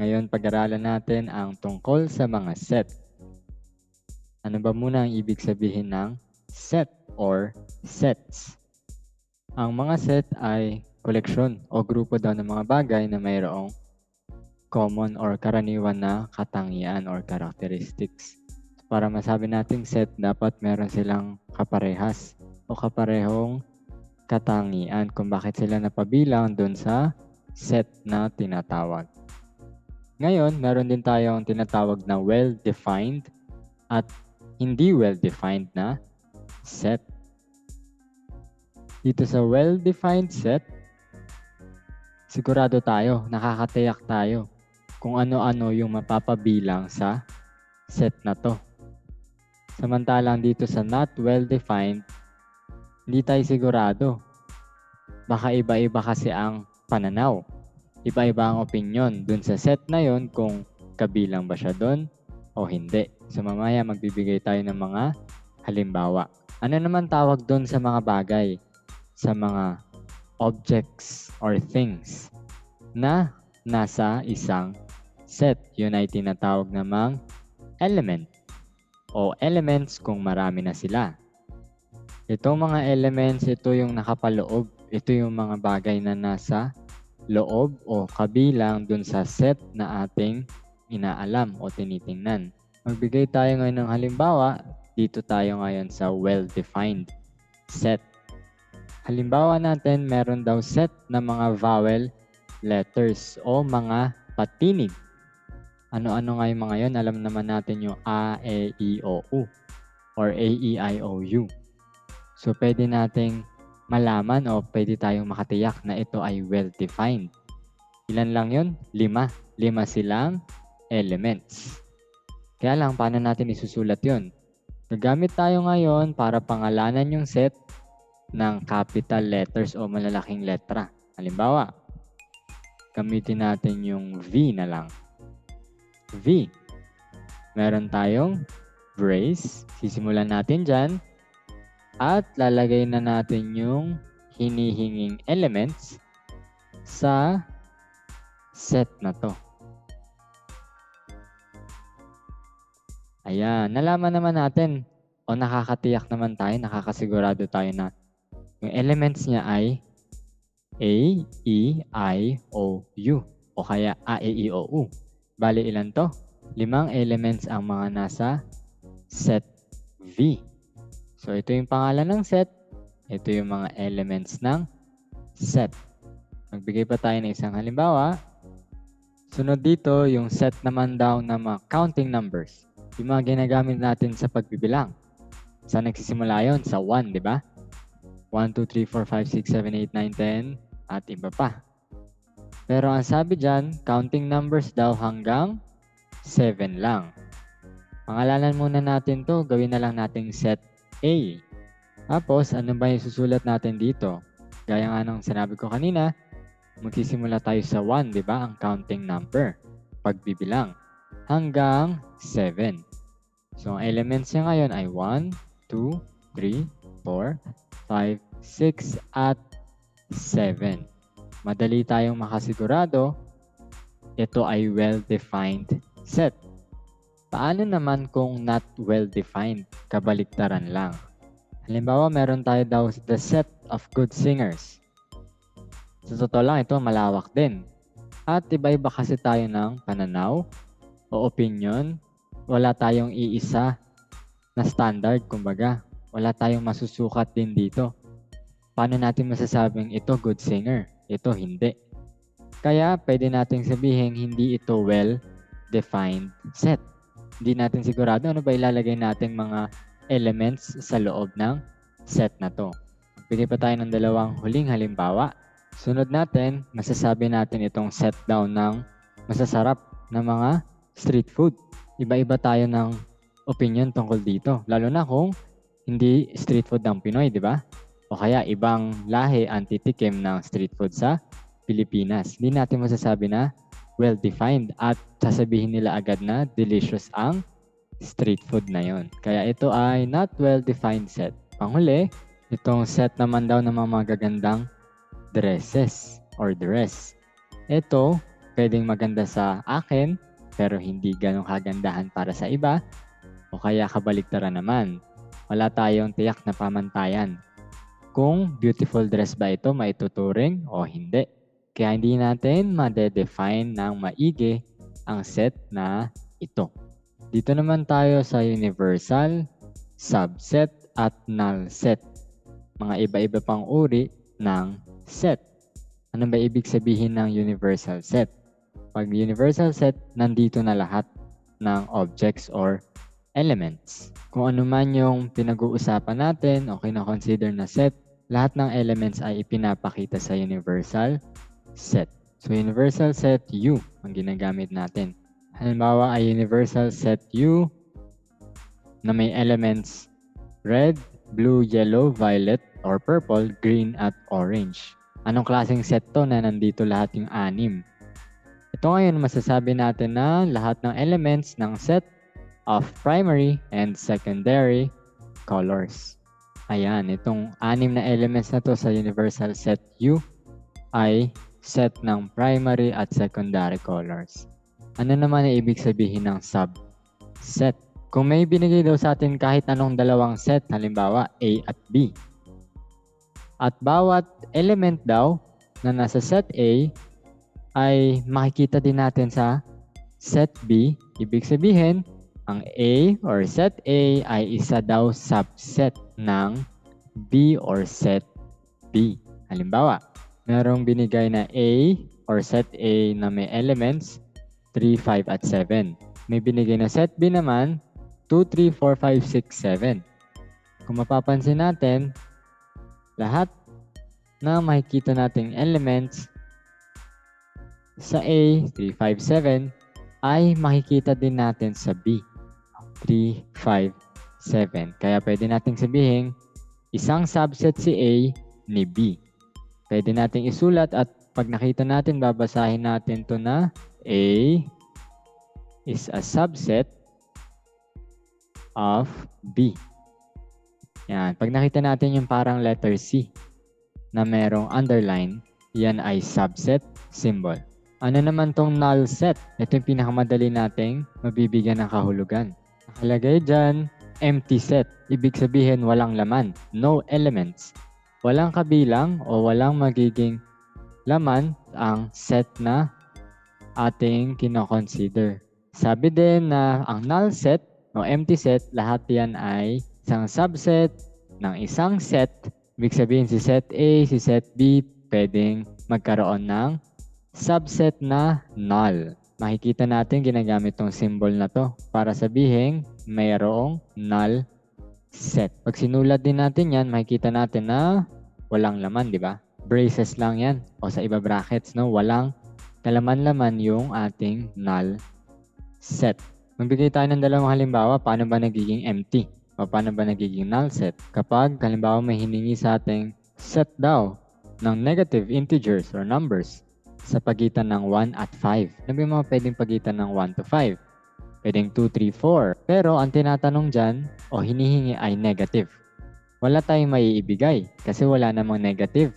Ngayon, pag-aralan natin ang tungkol sa mga set. Ano ba muna ang ibig sabihin ng set or sets? Ang mga set ay koleksyon o grupo daw ng mga bagay na mayroong common or karaniwan na katangian or characteristics. Para masabi nating set, dapat meron silang kaparehas o kaparehong katangian kung bakit sila napabilang dun sa set na tinatawag. Ngayon, meron din tayong tinatawag na well-defined at hindi well-defined na set. Dito sa well-defined set, sigurado tayo, nakakatiyak tayo kung ano-ano yung mapapabilang sa set na to. Samantalang dito sa not well-defined, hindi tayo sigurado. Baka iba-iba kasi ang pananaw. Iba-iba ang opinion dun sa set na yon kung kabilang ba siya doon o hindi. So mamaya magbibigay tayo ng mga halimbawa. Ano naman tawag doon sa mga bagay, sa mga objects or things na nasa isang set? Yun ay tinatawag namang element o elements kung marami na sila. Itong mga elements, ito yung nakapaloob. Ito yung mga bagay na nasa loob o kabilang dun sa set na ating inaalam o tinitingnan. Magbigay tayo ngayon ng halimbawa. Dito tayo ngayon sa well-defined set. Halimbawa natin, meron daw set na mga vowel letters o mga patinig. Ano-ano nga yung mga yon? Alam naman natin yung A, E, I, O, U or A, E, I, O, U. So, pwede nating malaman o pwede tayong makatiyak na ito ay well-defined. Ilan lang yun? Lima. Lima silang elements. Kaya lang, paano natin isusulat yun? Gagamit tayo ngayon para pangalanan yung set ng capital letters o malalaking letra. Halimbawa, gamitin natin yung V na lang. V. Meron tayong brace. Sisimulan natin dyan. At lalagay na natin yung hinihinging elements sa set na to. Ayan, nalaman naman natin o nakakatiyak naman tayo, nakakasigurado tayo na yung elements niya ay A, E, I, O, U o kaya A, E, I, O, U. Bali ilan to? Limang elements ang mga nasa set V. So ito yung pangalan ng set. Ito yung mga elements ng set. Magbigay pa tayo ng isang halimbawa. Sunod dito, yung set naman daw ng mga counting numbers. Yung mga ginagamit natin sa pagbibilang. Saan nagsisimula yon Sa 1, di ba? 1, 2, 3, 4, 5, 6, 7, 8, 9, 10, at iba pa. Pero ang sabi dyan, counting numbers daw hanggang 7 lang. Pangalanan muna natin to, gawin na lang nating set A. Tapos, ano ba yung susulat natin dito? Gaya nga ng sinabi ko kanina, magsisimula tayo sa 1, di ba? Ang counting number. Pagbibilang. Hanggang 7. So, ang elements niya ngayon ay 1, 2, 3, 4, 5, 6, at 7. Madali tayong makasigurado, ito ay well-defined set. Paano naman kung not well-defined, kabaliktaran lang? Halimbawa, meron tayo daw the set of good singers. Sa totoo lang, ito malawak din. At iba-iba kasi tayo ng pananaw o opinion. Wala tayong iisa na standard, kumbaga. Wala tayong masusukat din dito. Paano natin masasabing ito good singer? Ito hindi. Kaya pwede nating sabihin hindi ito well-defined set hindi natin sigurado ano ba ilalagay nating mga elements sa loob ng set na to. Bigay pa tayo ng dalawang huling halimbawa. Sunod natin, masasabi natin itong set down ng masasarap na mga street food. Iba-iba tayo ng opinion tungkol dito. Lalo na kung hindi street food ng Pinoy, di ba? O kaya ibang lahi antitikim ng street food sa Pilipinas. Hindi natin masasabi na well-defined at sasabihin nila agad na delicious ang street food na yon. Kaya ito ay not well-defined set. Panghuli, itong set naman daw ng mga magagandang dresses or dress. Ito, pwedeng maganda sa akin, pero hindi ganong kagandahan para sa iba, o kaya kabaliktaran naman. Wala tayong tiyak na pamantayan. Kung beautiful dress ba ito maituturing o hindi. Kaya hindi natin ma-define ng maigi ang set na ito. Dito naman tayo sa universal, subset, at null set. Mga iba-iba pang uri ng set. Ano ba ibig sabihin ng universal set? Pag universal set, nandito na lahat ng objects or elements. Kung ano man yung pinag-uusapan natin o kina-consider na set, lahat ng elements ay ipinapakita sa universal set. So, universal set U ang ginagamit natin. Halimbawa ay universal set U na may elements red, blue, yellow, violet, or purple, green, at orange. Anong klaseng set to na nandito lahat yung anim? Ito ngayon masasabi natin na lahat ng elements ng set of primary and secondary colors. Ayan, itong anim na elements na to sa universal set U ay set ng primary at secondary colors. Ano naman ang ibig sabihin ng subset? Kung may binigay daw sa atin kahit anong dalawang set, halimbawa A at B, at bawat element daw na nasa set A ay makikita din natin sa set B. Ibig sabihin, ang A or set A ay isa daw subset ng B or set B. Halimbawa, merong binigay na A or set A na may elements 3, 5, at 7. May binigay na set B naman 2, 3, 4, 5, 6, 7. Kung mapapansin natin, lahat na makikita nating elements sa A, 3, 5, 7, ay makikita din natin sa B, 3, 5, 7. Kaya pwede nating sabihin, isang subset si A ni B. Pwede nating isulat at pag nakita natin, babasahin natin to na A is a subset of B. Yan. Pag nakita natin yung parang letter C na merong underline, yan ay subset symbol. Ano naman tong null set? Ito yung pinakamadali nating mabibigyan ng kahulugan. Nakalagay dyan, empty set. Ibig sabihin walang laman, no elements. Walang kabilang o walang magiging laman ang set na ating kinoconsider. Sabi din na ang null set o empty set, lahat yan ay isang subset ng isang set. Ibig sabihin si set A, si set B, pwedeng magkaroon ng subset na null. Makikita natin ginagamit tong symbol na to para sabihin mayroong null set. Pag sinulat din natin yan, makikita natin na walang laman, di ba? Braces lang yan. O sa iba brackets, no? Walang kalaman-laman yung ating null set. Magbigay tayo ng dalawang halimbawa, paano ba nagiging empty? O paano ba nagiging null set? Kapag halimbawa may hiningi sa ating set daw ng negative integers or numbers sa pagitan ng 1 at 5. Ano ba yung mga pwedeng pagitan ng 1 to 5? Pwedeng 2, 3, 4. Pero ang tinatanong dyan o hinihingi ay negative. Wala tayong maiibigay kasi wala namang negative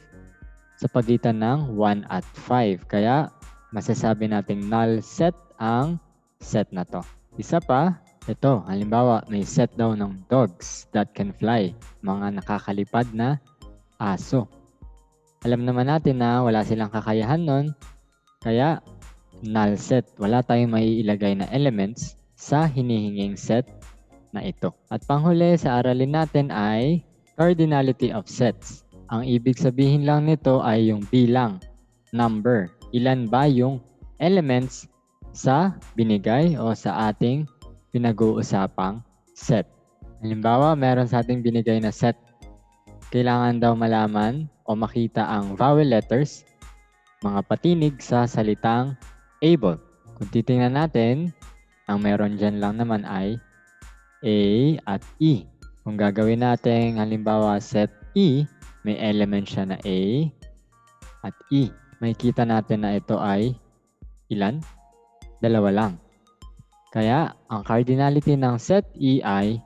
sa pagitan ng 1 at 5. Kaya masasabi nating null set ang set na to. Isa pa, ito, halimbawa may set daw ng dogs that can fly, mga nakakalipad na aso. Alam naman natin na wala silang kakayahan nun, kaya null set. Wala tayong maiilagay na elements sa hinihinging set na ito. At panghuli sa aralin natin ay cardinality of sets. Ang ibig sabihin lang nito ay yung bilang, number. Ilan ba yung elements sa binigay o sa ating pinag-uusapang set. Halimbawa, meron sa ating binigay na set. Kailangan daw malaman o makita ang vowel letters, mga patinig sa salitang able. Kung titingnan natin, ang meron dyan lang naman ay A at E. Kung gagawin natin, halimbawa set E, may element siya na A at E. May kita natin na ito ay ilan? Dalawa lang. Kaya, ang cardinality ng set E ay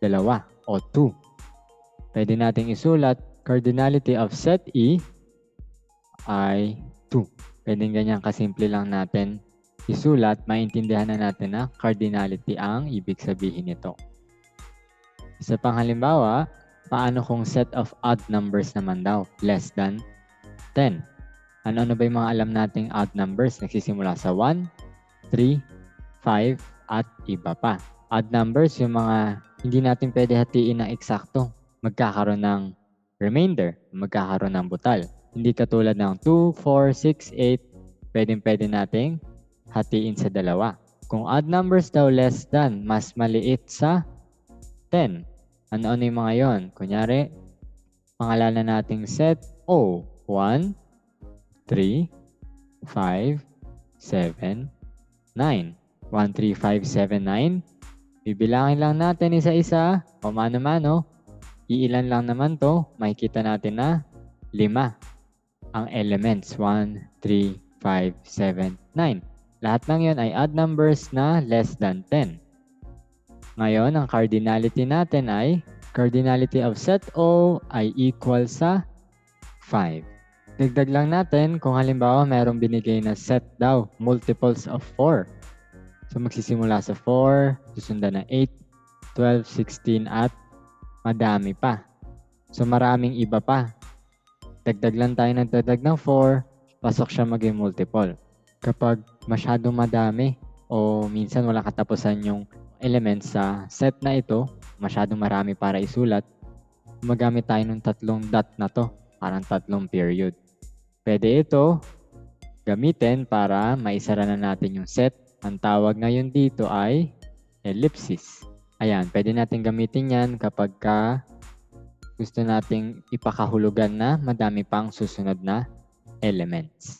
dalawa o 2. Pwede nating isulat cardinality of set E ay 2. Pwedeng ganyan kasimple lang natin isulat, maintindihan na natin na cardinality ang ibig sabihin nito. Isa pang halimbawa, paano kung set of odd numbers naman daw, less than 10? Ano-ano ba yung mga alam nating odd numbers? Nagsisimula sa 1, 3, 5, at iba pa. Odd numbers, yung mga hindi natin pwede hatiin ng eksakto. Magkakaroon ng remainder, magkakaroon ng butal. Hindi katulad ng 2, 4, 6, 8, pwedeng pwede nating hatiin sa dalawa. Kung odd numbers daw less than, mas maliit sa 10. Ano-ano yung mga yon? Kunyari, pangalanan nating set O. 1, 3, 5, 7, 9. 1, 3, 5, 7, 9. Bibilangin lang natin isa-isa o mano-mano. Iilan lang naman to, makikita natin na 5 ang elements. 1, 3, 5, 7, 9. Lahat ng yon ay odd numbers na less than 10. Ngayon, ang cardinality natin ay cardinality of set O ay equal sa 5. Dagdag lang natin kung halimbawa mayroong binigay na set daw, multiples of 4. So magsisimula sa 4, susundan na 8, 12, 16 at madami pa. So maraming iba pa. Dagdag lang tayo ng dagdag ng 4, pasok siya maging multiple. Kapag masyadong madami o minsan wala katapusan yung elements sa set na ito, masyadong marami para isulat, magamit tayo ng tatlong dot na to, parang tatlong period. Pwede ito gamitin para maisara na natin yung set. Ang tawag ngayon dito ay ellipsis. Ayan, pwede natin gamitin yan kapag ka gusto nating ipakahulugan na madami pang susunod na elements.